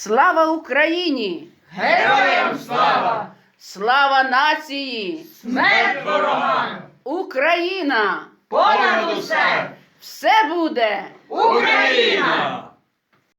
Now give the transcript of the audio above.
Слава Україні! Героям слава! Слава нації! Смерть ворогам! Україна! Понад усе! Все буде! Україна!